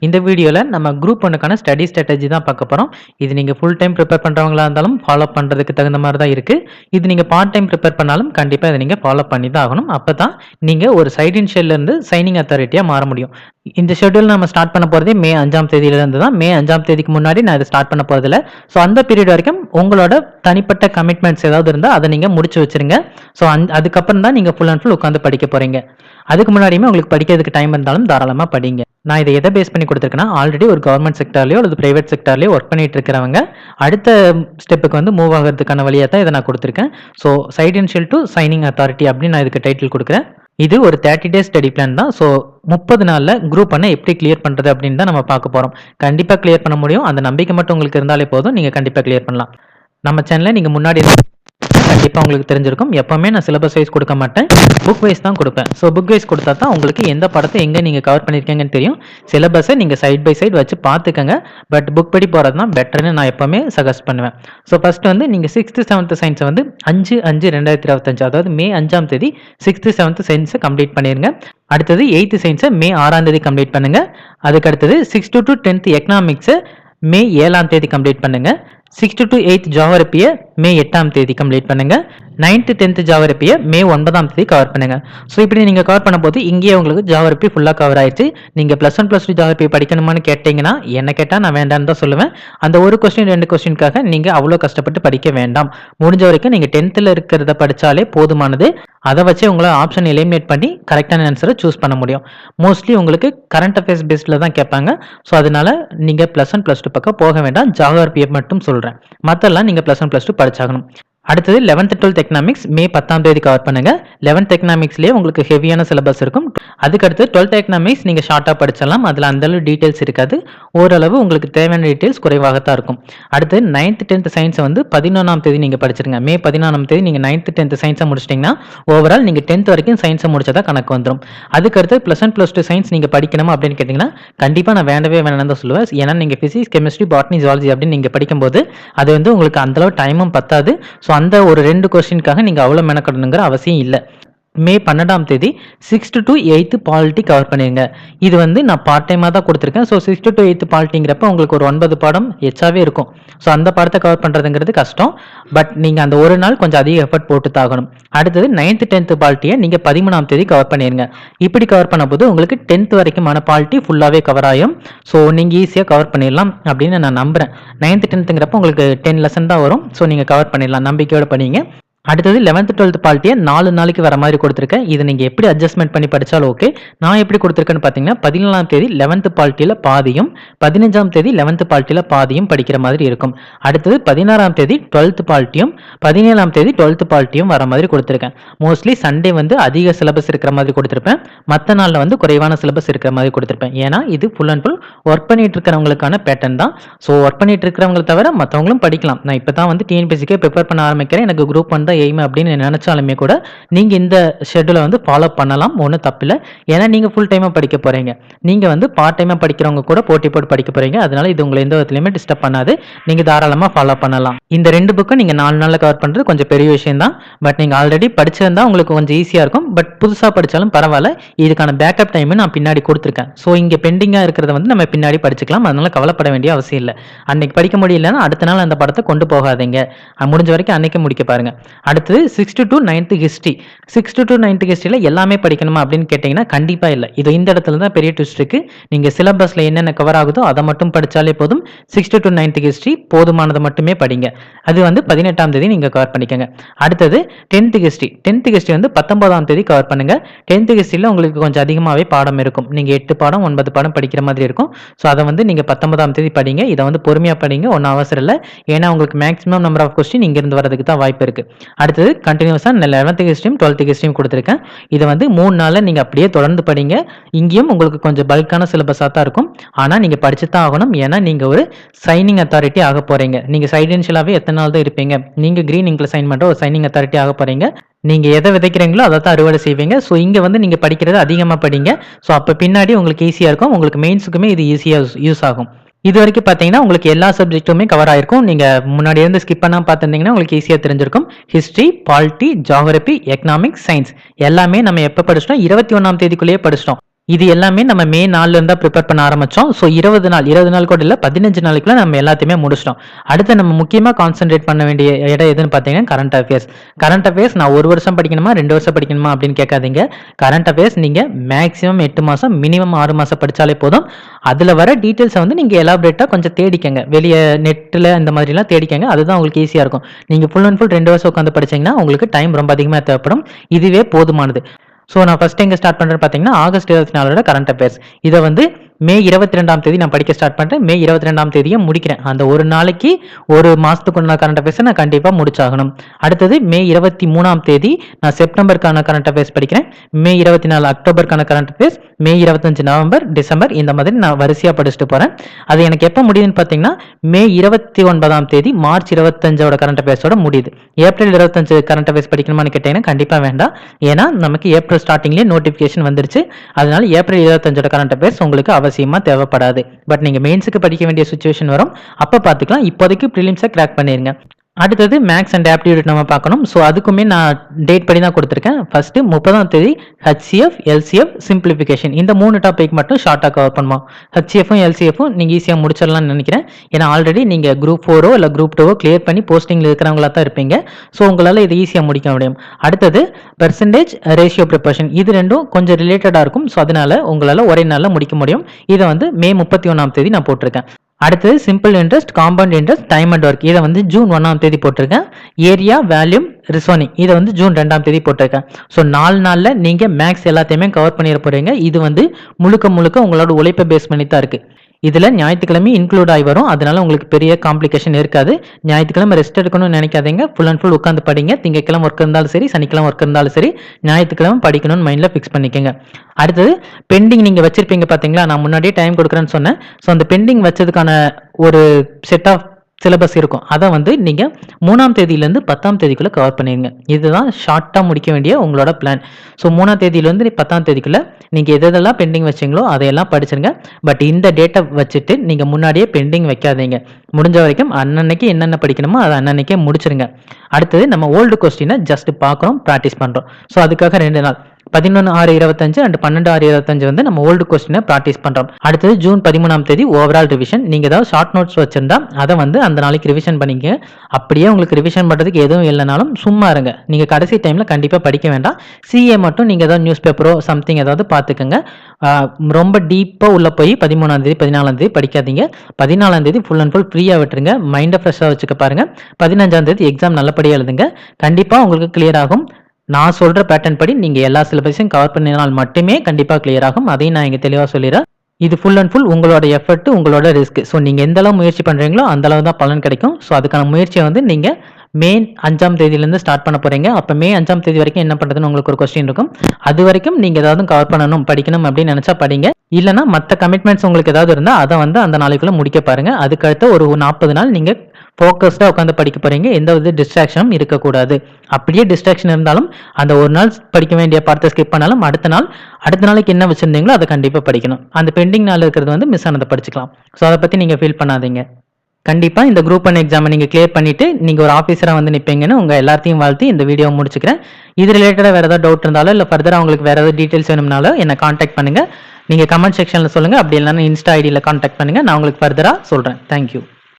இந்த வீடியோவில் நம்ம குரூப் ஒன்றுக்கான ஸ்டடி ஸ்ட்ராட்டஜி தான் பார்க்க போகிறோம் இது நீங்கள் ஃபுல் டைம் ப்ரிப்பேர் பண்ணுறவங்களா இருந்தாலும் ஃபாலோ பண்ணுறதுக்கு தகுந்த மாதிரி தான் இருக்குது இது நீங்கள் பார்ட் டைம் ப்ரிப்பேர் பண்ணாலும் கண்டிப்பாக இதை நீங்கள் ஃபாலோ பண்ணி தான் ஆகணும் அப்போ தான் நீங்கள் ஒரு சைட் இருந்து சைனிங் அத்தாரிட்டியாக மாற முடியும். இந்த ஷெட்யூல் நம்ம ஸ்டார்ட் பண்ண போகிறதே மே அஞ்சாம் தேதியிலேருந்து தான். மே அஞ்சாம் தேதிக்கு முன்னாடி நான் இதை ஸ்டார்ட் பண்ண போகிறதில்ல ஸோ அந்த பீரியட் வரைக்கும் உங்களோட தனிப்பட்ட கமிட்மெண்ட்ஸ் ஏதாவது இருந்தால் அதை நீங்கள் முடிச்சு வச்சிருங்க. ஸோ அந் அதுக்கப்புறம் தான் நீங்கள் ஃபுல் அண்ட் ஃபுல் உட்காந்து படிக்க போகிறீங்க அதுக்கு முன்னாடியுமே உங்களுக்கு படிக்கிறதுக்கு டைம் இருந்தாலும் தாராளமாக படிங்க. நான் இதை எதை பேஸ் பண்ணி கொடுத்துருக்கேன்னா ஆல்ரெடி ஒரு கவர்மெண்ட் செக்டர்லையோ அல்லது ப்ரைவேட் செக்டர்லையோ ஒர்க் பண்ணிட்டு இருக்கிறவங்க அடுத்த ஸ்டெப்புக்கு வந்து மூவ் ஆகிறதுக்கான வழியாக தான் இதை நான் கொடுத்துருக்கேன். ஸோ சைடென்ஷியல் டு சைனிங் அத்தாரிட்டி அப்படின்னு நான் இதுக்கு டைட்டில் கொடுக்குறேன். இது ஒரு தேர்ட்டி டேஸ் ஸ்டடி பிளான் தான். ஸோ முப்பது நாளில் குரூப் பண்ண எப்படி கிளியர் பண்ணுறது அப்படின்னு தான் நம்ம பார்க்க போகிறோம் கண்டிப்பாக கிளியர் பண்ண முடியும். அந்த நம்பிக்கை மட்டும் உங்களுக்கு இருந்தாலே போதும். நீங்கள் கண்டிப்பாக கிளியர் பண்ணலாம். நம்ம சேனலில் நீங்கள் முன்னாடி கண்டிப்பாக உங்களுக்கு தெரிஞ்சிருக்கும். எப்போவுமே நான் சிலபஸ் வைஸ் கொடுக்க மாட்டேன். புக் வைஸ் தான் கொடுப்பேன். ஸோ புக் வைஸ் கொடுத்தா தான் உங்களுக்கு எந்த படத்தை எங்கே நீங்கள் கவர் பண்ணியிருக்கீங்கன்னு தெரியும். சிலபஸை நீங்கள் சைட் பை சைட் வச்சு பார்த்துக்கங்க. பட் புக் படி போகிறது தான் பெட்டர்னு நான் எப்போவுமே சஜஸ்ட் பண்ணுவேன். ஸோ ஃபஸ்ட்டு வந்து நீங்கள் சிக்ஸ்த்து செவன்த்து சயின்ஸை வந்து அஞ்சு அஞ்சு ரெண்டாயிரத்தி இருபத்தஞ்சு அதாவது மே அஞ்சாம் தேதி சிக்ஸ்த்து செவன்த்து சயின்ஸை கம்ப்ளீட் பண்ணிடுங்க அடுத்தது எயித்து சயின்ஸை மே ஆறாம் தேதி கம்ப்ளீட் பண்ணுங்க. அதுக்கு அடுத்தது சிக்ஸ்த்து டு டென்த் எக்கனாமிக்ஸை மே ஏழாம் தேதி கம்ப்ளீட் பண்ணுங்க. சிக்ஸ்த்து டு எயித் ஜாகிரபியை மே எட்டாம் தேதி கம்ப்ளீட் பண்ணுங்க. நைன்த்து டென்த்து ஜாவரப்பியை மே ஒன்பதாம் தேதி கவர் பண்ணுங்க. ஸோ இப்படி நீங்கள் கவர் பண்ணும்போது இங்கேயே உங்களுக்கு ஜாவரப்பி ஃபுல்லாக கவர் ஆயிடுச்சு. நீங்கள் plus one plus two geography படிக்கணுமான்னு கேட்டிங்கன்னா என்ன கேட்டால் நான் வேண்டாம்னு தான் சொல்லுவேன். அந்த ஒரு கொஸ்டின் ரெண்டு கொஸ்டினுக்காக நீங்கள் அவ்வளோ கஷ்டப்பட்டு படிக்க வேண்டாம். முடிஞ்ச வரைக்கும் நீங்கள் டென்த்தில் இருக்கிறத படித்தாலே போதுமானது. அதை வச்சு உங்களை ஆப்ஷன் எலிமினேட் பண்ணி கரெக்டான ஆன்சரை சூஸ் பண்ண முடியும். மோஸ்ட்லி உங்களுக்கு கரண்ட் அஃபேர்ஸ் பேஸ்டில் தான் கேட்பாங்க. ஸோ அதனால நீங்கள் ப்ளஸ் ஒன் ப்ளஸ் டூ பக்கம் போக வேண்டாம். ஜாகிரபியை மட்டும் சொல்கிறேன் மற்றெல்லாம் நீங்கள் ப்ளஸ் ஒன் ப்ளஸ் டூ படிச்சாகணும். அடுத்தது லெவன்த் டுவெல்த் எக்கனாமிக்ஸ் மே பத்தாம் தேதி கவர் பண்ணுங்க. லெவன்த் எக்கனாமிக்ஸ்லேயே உங்களுக்கு ஹெவியான சிலபஸ் இருக்கும். அதுக்கடுத்து டுவெல்த் எக்கனாமிக்ஸ் நீங்கள் ஷார்ட்டாக படிச்சிடலாம். அதில் அந்தளவு டீட்டெயில்ஸ் இருக்காது. ஓரளவு உங்களுக்கு தேவையான டீட்டெயில்ஸ் குறைவாகத்தான் இருக்கும். அடுத்து நைன்த் டென்த் சயின்ஸை வந்து பதினொன்றாம் தேதி நீங்கள் படிச்சிருங்க மே பதினாலாம் தேதி நீங்கள் நைன்த் டென்த் சயின்ஸை முடிச்சிட்டிங்கன்னா ஓவரால் நீங்கள் டென்த் வரைக்கும் சயின்ஸை முடிச்சதா கணக்கு வந்துடும் அதுக்கடுத்து plus one plus two science நீங்கள் படிக்கணுமா அப்படின்னு கேட்டிங்கன்னா கண்டிப்பாக நான் வேண்டவே வேணாம்னு தான் சொல்லுவேன். ஏன்னா நீங்கள் ஃபிசிக்ஸ் கெமிஸ்ட்ரி பாட்னி ஜுவாலஜி அப்படின்னு நீங்கள் படிக்கும்போது அது வந்து உங்களுக்கு அந்தளவு டைமும் பத்தாது. ஸோ அந்த ஒரு ரெண்டு கொஸ்டினுக்காக நீங்கள் அவ்வளோ மெனக்கடணுங்கிற அவசியம் இல்லை. மே பன்னெண்டாம் தேதி sixth to eighth polity cover பண்ணிடுங்க இது வந்து நான் பார்ட் டைமாக தான் கொடுத்துருக்கேன். ஸோ சிக்ஸ்த்து டு எயித்து பாலிட்டிங்கிறப்ப உங்களுக்கு ஒரு ஒன்பது பாடம் எச்சாவே இருக்கும். ஸோ அந்த பாடத்தை கவர் பண்ணுறதுங்கிறது கஷ்டம். பட் நீங்கள் அந்த ஒரு நாள் கொஞ்சம் அதிக எஃபர்ட் போட்டு தாகணும். அடுத்தது நைன்த்து டென்த்து பால்ட்டியை நீங்கள் பதிமூணாம் தேதி கவர் பண்ணிடுங்க இப்படி கவர் பண்ணும்போது உங்களுக்கு டென்த் வரைக்குமான பால்ட்டி ஃபுல்லாகவே கவர் ஆகும் ஸோ நீங்கள் ஈஸியாக கவர் பண்ணிடலாம் அப்படின்னு நான் நம்புகிறேன் நைன்த்து டென்த்துங்கிறப்ப உங்களுக்கு டென் லெசன் தான் வரும். ஸோ நீங்கள் கவர் பண்ணிடலாம். நம்பிக்கையோடு பண்ணிங்க அடுத்தது லெவன்த் டுவெல்த் பால்ட்டியை நாலு நாளைக்கு வர மாதிரி கொடுத்துருக்கேன். இது நீங்கள் எப்படி அட்ஜஸ்ட்மெண்ட் பண்ணி படித்தாலும் ஓகே நான் எப்படி கொடுத்துருக்கேன்னு பார்த்தீங்கன்னா பதினேழாம் தேதி லெவன்த் பால்ட்டியில் பாதியும் பதினஞ்சாம் தேதி லெவன்த் பால்ட்டியில் பாதியும் படிக்கிற மாதிரி இருக்கும். அடுத்தது பதினாறாம் தேதி டுவெல்த் பால்ட்டியும் பதினேழாம் தேதி டுவெல்த் பால்ட்டியும் வர மாதிரி கொடுத்துருக்கேன். மோஸ்ட்லி சண்டே வந்து அதிக சிலபஸ் இருக்கிற மாதிரி கொடுத்துருப்பேன். மற்ற நாளில் வந்து குறைவான சிலபஸ் இருக்கிற மாதிரி கொடுத்துருப்பேன். ஏன்னா இது ஃபுல் அண்ட் ஃபுல் ஒர்க் பண்ணிட்டு இருக்கிறவங்களுக்கான பேட்டர்ன் தான். ஸோ ஒர்க் பண்ணிட்டு இருக்கிறவங்களை தவிர மற்றவங்களும் படிக்கலாம். நான் இப்போ தான் வந்து டிஎன்பிசிக்கே ப்ரிப்பேர் பண்ண ஆரம்பிக்கிறேன். எனக்கு குரூப் ஒன் தான் எய்ம் அப்படின்னு நினச்சாலுமே கூட நீங்கள் இந்த ஷெட்யூலை வந்து ஃபாலோ பண்ணலாம் ஒன்றும் தப்பில்லை. ஏன்னா நீங்கள் ஃபுல் டைமாக படிக்க போகிறீங்க நீங்கள் வந்து பார்ட் டைமாக படிக்கிறவங்க கூட போட்டி போட்டு படிக்க போகிறீங்க அதனால இது உங்களை எந்த விதத்துலையுமே டிஸ்டர்ப் பண்ணாது. நீங்கள் தாராளமாக ஃபாலோ பண்ணலாம். இந்த ரெண்டு புக்கும் நீங்கள் நாலு நாளில் கவர் பண்ணுறது கொஞ்சம் பெரிய விஷயம் தான். பட் நீங்கள் ஆல்ரெடி படிச்சிருந்தா உங்களுக்கு கொஞ்சம் ஈஸியாக இருக்கும். பட் புதுசாக படித்தாலும் பரவாயில்ல. இதுக்கான பேக்கப் டைம் நான் பின்னாடி கொடுத்துருக்கேன். ஸோ இங்கே பெண்டிங்காக இருக்கிறத வந்து நம்ம பின்னாடி படிச்சுக்கலாம். அதனால கவலைப்பட வேண்டிய அவசியம் இல்லை. அன்னைக்கு படிக்க முடியலன்னா அடுத்த நாள் அந்த படத்தை கொண்டு போகாதீங்க. முடிஞ்ச வரைக்கும் அன்னைக்கு முடிக்க பாருங்க. அடுத்தது sixth to ninth history sixth to ninth ஹிஸ்ட்ரியில் எல்லாமே படிக்கணுமா அப்படின்னு கேட்டிங்கன்னா கண்டிப்பாக இல்லை. இது இந்த இடத்துல தான் பெரிய ட்விஸ்ட் இருக்குது நீங்கள் சிலபஸில் என்னென்ன கவர் ஆகுதோ அதை மட்டும் படித்தாலே போதும். சிக்ஸ்த்து டு நைன்த்து ஹிஸ்ட்ரி போதுமானதை மட்டுமே படிங்க. அது வந்து பதினெட்டாம் தேதி நீங்கள் கவர் பண்ணிக்கோங்க. அடுத்தது டென்த்து ஹிஸ்ட்ரி டென்த்து ஹிஸ்ட்ரி வந்து பத்தொன்பதாம் தேதி கவர் பண்ணுங்கள் டென்த்து ஹிஸ்ட்ரியில் உங்களுக்கு கொஞ்சம் அதிகமாகவே பாடம் இருக்கும். நீங்கள் எட்டு பாடம் ஒன்பது பாடம் படிக்கிற மாதிரி இருக்கும். ஸோ அதை வந்து நீங்கள் பத்தொன்பதாம் தேதி படிங்க. இதை வந்து பொறுமையாக படிங்க. ஒன்றும் அவசரம் இல்லை. ஏன்னா உங்களுக்கு மேக்ஸிமம் நம்பர் ஆஃப் கொஸ்டின் இங்கேருந்து வரதுக்கு தான் வாய்ப்பு இருக்குது அடுத்தது கண்டினியூஸாக லெவன்த்துக்கு ஹிஸ்ட்ரியும் டுவெல்த்துக்கு ஹிஸ்ட்ரியும் கொடுத்துருக்கேன். இதை வந்து மூணு நாளில் நீங்கள் அப்படியே தொடர்ந்து படிங்க. இங்கேயும் உங்களுக்கு கொஞ்சம் பல்கான சிலபஸாக தான் இருக்கும். ஆனால் நீங்கள் படிச்சு தான் ஆகணும். ஏன்னா நீங்கள் ஒரு சைனிங் அத்தாரிட்டி ஆக போகிறீங்க நீங்கள் சைடென்ஷியலாகவே எத்தனை நாள் தான் இருப்பீங்க? நீங்கள் க்ரீன் இங்கில் சைன் பண்ணுற ஒரு சைனிங் அத்தாரிட்டி ஆக போகிறீங்க நீங்கள் எதை விதைக்கிறீங்களோ அதை தான் அறுவடை செய்வீங்க. ஸோ இங்கே வந்து நீங்கள் படிக்கிறது அதிகமாக படிங்க. ஸோ அப்போ பின்னாடி உங்களுக்கு ஈஸியாக இருக்கும். உங்களுக்கு மெயின்ஸுக்குமே இது ஈஸியாக யூஸ் ஆகும். இது வரைக்கும் பார்த்தீங்கன்னா உங்களுக்கு எல்லா சப்ஜெக்ட்டுமே கவர் ஆயிருக்கும். நீங்கள் முன்னாடி இருந்து ஸ்கிப் பண்ணாமல் பார்த்துருந்தீங்கன்னா உங்களுக்கு ஈஸியாக தெரிஞ்சிருக்கும். History polity geography economics science எல்லாமே நம்ம எப்போ படிச்சிட்டோம்? இருபத்தி ஒன்றாம் தேதிக்குள்ளேயே படிச்சிட்டோம். இது எல்லாமே நம்ம மே நாலுல இருந்தா ப்ரிப்பேர் பண்ண ஆரம்பிச்சோம். ஸோ இருபது நாள் இருபது நாள் கூட இல்லை பதினஞ்சு நாளைக்குள்ள நம்ம எல்லாத்தையுமே முடிச்சிட்டோம். அடுத்து நம்ம முக்கியமாக கான்சென்ட்ரேட் பண்ண வேண்டிய இடம் எதுன்னு பார்த்தீங்கன்னா கரண்ட் அஃபேர்ஸ் கரண்ட் அஃபேர்ஸ் நான் ஒரு வருஷம் படிக்கணுமா ரெண்டு வருஷம் படிக்கணுமா அப்படின்னு கேட்காதீங்க. கரண்ட் அஃபேர்ஸ் நீங்கள் மேக்ஸிமம் எட்டு மாதம் மினிமம் ஆறு மாதம் படித்தாலே போதும். அதில் வர டீட்டெயில்ஸை வந்து நீங்கள் எலாபரேட்டாக கொஞ்சம் தேடிக்கங்க. வெளியே நெட்டில் இந்த மாதிரிலாம் தேடிக்கங்க. அதுதான் உங்களுக்கு ஈஸியாக இருக்கும். நீங்கள் ஃபுல் அண்ட் ஃபுல் ரெண்டு வருஷம் உட்காந்து படிச்சீங்கன்னா உங்களுக்கு டைம் ரொம்ப அதிகமாக தேவைப்படும். இதுவே போதுமானது. ஸோ நான் ஃபஸ்ட் எங்கே ஸ்டார்ட் பண்ணுறேன் பார்த்தீங்கன்னா ஆகஸ்ட் இருபத்தி நாலோட கரண்ட் அஃபேர்ஸ் இதை வந்து மே இருபத்தி ரெண்டாம் தேதி நான் படிக்க ஸ்டார்ட் பண்ணுறேன் மே இருபத்தி ரெண்டாம் தேதியை முடிக்கிறேன். அந்த ஒரு நாளைக்கு ஒரு மாதத்துக்குண்டான கரண்ட் அஃபேர்ஸை நான் கண்டிப்பாக முடிச்சாகணும். அடுத்தது மே இருபத்தி மூணாம் தேதி நான் செப்டம்பருக்கான கரண்ட் அஃபேர்ஸ் படிக்கிறேன். மே இருபத்தி நாலு அக்டோபருக்கான கரண்ட் அஃபேர்ஸ் மே இருபத்தஞ்சு நவம்பர் டிசம்பர் இந்த மாதிரி நான் வரிசையாக படிச்சுட்டு போகிறேன் அது எனக்கு எப்போ முடியுதுன்னு பார்த்தீங்கன்னா மே இருபத்தி ஒன்பதாம் தேதி மார்ச் இருபத்தஞ்சோட கரண்ட் அஃபேர்ஸோட முடியுது. ஏப்ரல் இருபத்தஞ்சு கரண்ட் அஃபேர்ஸ் படிக்கணுமான்னு கேட்டீங்கன்னா கண்டிப்பாக வேண்டாம். ஏன்னா நமக்கு ஏப்ரல் ஸ்டார்டிங்லேயே நோட்டிஃபிகேஷன் வந்துருச்சு. அதனால ஏப்ரல் இருபத்தஞ்சோட கரண்ட் அஃபேர்ஸ் உங்களுக்கு அவசியமாக தேவைப்படாது. பட் நீங்கள் மெயின்ஸுக்கு படிக்க வேண்டிய சுச்சுவேஷன் வரும். அப்போ பார்த்துக்கலாம். இப்போதைக்கு ப்ரிலிம்ஸை கிராக் பண்ணிடுங்க அடுத்தது மேக்ஸ் அண்ட் ஆப்டிடியூட் நம்ம பார்க்கணும். ஸோ அதுக்குமே நான் டேட் படி தான் கொடுத்துருக்கேன். ஃபர்ஸ்ட் முப்பதாம் தேதி ஹச்சிஎஃப் எல்சிஎஃப் சிம்பிளிஃபிகேஷன் இந்த மூணு டாபிக் மட்டும் ஷார்ட்டாக கவர் பண்ணுவோம் ஹச்சிஎஃப்பும் எல்சிஎஃப்பும் நீங்கள் ஈஸியாக முடிச்சிடலாம்னு நினைக்கிறேன். ஏன்னா ஆல்ரெடி நீங்கள் குரூப் ஃபோரோ இல்லை குரூப் டூவோ கிளியர் பண்ணி போஸ்டிங்கில் இருக்கிறவங்களா தான் இருப்பீங்க. ஸோ உங்களால் இது ஈஸியாக முடிக்க முடியும். அடுத்தது பெர்சன்டேஜ் ரேஷியோ ப்ரிப்பரேஷன் இது ரெண்டும் கொஞ்சம் ரிலேட்டடாக இருக்கும். ஸோ அதனால உங்களால் ஒரே நாளில் முடிக்க முடியும். இதை வந்து மே முப்பத்தி ஒன்றாம் தேதி நான் போட்டிருக்கேன். அடுத்தது simple interest compound interest time and work இதை வந்து ஜூன் ஒன்றாம் தேதி போட்டிருக்கேன். ஏரியா வேல்யூம் ரிசோனிங் இதை வந்து ஜூன் ரெண்டாம் தேதி போட்டிருக்கேன். ஸோ நாலு நாளில் நீங்கள் மேக்ஸ் எல்லாத்தையுமே கவர் பண்ணிட போகிறீங்க இது வந்து முழுக்க முழுக்க உங்களோட உழைப்பை பேஸ் பண்ணி தான் இருக்குது இதில் ஞாயிற்றுக்கிழமை இன்க்ளூட் ஆகி வரும். அதனால உங்களுக்கு பெரிய காம்ப்ளிகேஷன் இருக்காது. ஞாயிற்றுக்கிழமை ரெஸ்ட் எடுக்கணும்னு நினைக்காதீங்க. ஃபுல் அண்ட் ஃபுல் உட்காந்து படிங்க. திங்கக்கிழமை ஒர்க் இருந்தாலும் சரி சனிக்கிழமை ஒர்க் இருந்தாலும் சரி ஞாயிற்றுக்கிழமை படிக்கணும்னு மைண்டில் ஃபிக்ஸ் பண்ணிக்கோங்க. அடுத்தது பெண்டிங் நீங்கள் வச்சிருப்பீங்க பார்த்தீங்களா நான் முன்னாடியே டைம் கொடுக்குறேன்னு சொன்னேன். ஸோ அந்த பெண்டிங் வச்சதுக்கான ஒரு செட் ஆஃப் சிலபஸ் இருக்கும். அதை வந்து நீங்கள் மூணாம் தேதியிலேருந்து பத்தாம் தேதிக்குள்ளே கவர் பண்ணிடுங்க இதுதான் ஷார்ட்டாக முடிக்க வேண்டிய உங்களோட பிளான் ஸோ மூணாம் தேதியிலேருந்து பத்தாம் தேதிக்குள்ளே நீங்கள் எதெல்லாம் பெண்டிங் வச்சிங்களோ அதையெல்லாம் படிச்சிருங்க. பட் இந்த டேட்டை வச்சுட்டு நீங்கள் முன்னாடியே பெண்டிங் வைக்காதீங்க. முடிஞ்ச வரைக்கும் அன்னன்னைக்கு என்னென்ன படிக்கணுமோ அதை அன்னன்னைக்கே முடிச்சிருங்க. அடுத்தது நம்ம ஓல்டு கொஸ்டினை ஜஸ்ட் பார்க்குறோம் ப்ராக்டிஸ் பண்ணுறோம் ஸோ அதுக்காக ரெண்டு நாள். பதினொன்று ஆறு இருபத்தஞ்சு அண்ட் பன்னெண்டு ஆறு இருபத்தஞ்சு வந்து நம்ம ஓல்டு கொஸ்டினை ப்ராக்டிஸ் பண்ணுறோம் அடுத்தது ஜூன் பதிமூணாம் தேதி ஓவரால் ரிவிஷன் நீங்கள் ஏதாவது ஷார்ட் நோட்ஸ் வச்சுருந்தா அதை வந்து அந்த நாளைக்கு ரிவிஷன் பண்ணிங்க அப்படியே உங்களுக்கு ரிவிஷன் பண்ணுறதுக்கு எதுவும் இல்லைனாலும் சும்மா இருங்க. நீங்கள் கடைசி டைமில் கண்டிப்பாக படிக்க வேண்டாம். சிஏ மட்டும் நீங்கள் ஏதாவது நியூஸ் பேப்பரோ சம்திங் ஏதாவது பார்த்துக்கோங்க. ரொம்ப டீப்பாக உள்ளே போய் பதிமூணாம் தேதி பதினாலாம் தேதி படிக்காதீங்க. பதினாலாம் தேதி ஃபுல் அண்ட் ஃபுல் ஃப்ரீயாக விட்டுருங்க. மைண்டை ஃப்ரெஷ்ஷாக வச்சுக்க பாருங்கள் பதினஞ்சாம் தேதி எக்ஸாம் நல்லபடியாக எழுதுங்க. கண்டிப்பாக உங்களுக்கு கிளியர் ஆகும். நான் சொல்கிற பேட்டர்ன் படி நீங்கள் எல்லா சிலபஸையும் கவர் பண்ணினால் மட்டுமே கண்டிப்பாக கிளியர் ஆகும். அதையும் நான் இங்கே தெளிவாக சொல்லிடுறேன். இது ஃபுல் அண்ட் ஃபுல் உங்களோட எஃபர்ட் உங்களோட ரிஸ்க் ஸோ நீங்கள் எந்த அளவு முயற்சி பண்ணுறீங்களோ அந்த அளவு தான் பலன் கிடைக்கும். ஸோ அதுக்கான முயற்சியை வந்து நீங்கள் மே அஞ்சாம் தேதியிலேருந்து ஸ்டார்ட் பண்ண போகிறீங்க அப்போ மே அஞ்சாம் தேதி வரைக்கும் என்ன பண்ணுறதுன்னு உங்களுக்கு ஒரு கொஸ்டின் இருக்கும். அது வரைக்கும் நீங்கள் ஏதாவது கவர் பண்ணணும் படிக்கணும் அப்படின்னு நினச்சா படிங்க. இல்லைனா மற்ற கமிட்மெண்ட்ஸ் உங்களுக்கு ஏதாவது இருந்தால் அதை வந்து அந்த நாளைக்குள்ளே முடிக்க பாருங்கள் அதுக்கடுத்த ஒரு நாற்பது நாள் நீங்கள் ஃபோக்கஸ்டாக உட்காந்து படிக்க போகிறீங்க எந்த வித டிஸ்ட்ராக்ஷனும் இருக்கக்கூடாது. அப்படியே டிஸ்ட்ராக்ஷன் இருந்தாலும் அந்த ஒரு நாள் படிக்க வேண்டிய பார்த்தை ஸ்கிப் பண்ணாலும் அடுத்த நாள் அடுத்த நாளைக்கு என்ன வச்சுருந்தீங்களோ அதை கண்டிப்பாக படிக்கணும். அந்த பெண்டிங் நாள் இருக்கிறது வந்து மிஸ் ஆனதை படிச்சுக்கலாம். ஸோ அதை பற்றி நீங்கள் ஃபீல் பண்ணாதீங்க. கண்டிப்பாக இந்த குரூப் ஒன் எக்ஸாமை நீங்கள் கிளியர் பண்ணிவிட்டு நீங்கள் ஒரு ஆஃபீஸராக வந்து நிற்பீங்கன்னு உங்கள் எல்லாத்தையும் வாழ்த்து இந்த வீடியோ முடிச்சுக்கிறேன். இது ரிலேட்டடாக வேறு ஏதாவது டவுட் இருந்தாலும் இல்லை ஃபர்தராக உங்களுக்கு வேறு ஏதாவது டீட்டெயில்ஸ் வேணும்னாலும் என்னை காண்டாக்ட் பண்ணுங்கள் நீங்கள் கமெண்ட் செக்ஷனில் சொல்லுங்கள் அப்படி இல்லைன்னா இன்ஸ்டா ஐடியில் காண்டாக்ட் பண்ணுங்கள் நான் உங்களுக்கு ஃபர்தராக சொல்கிறேன் தேங்க்யூ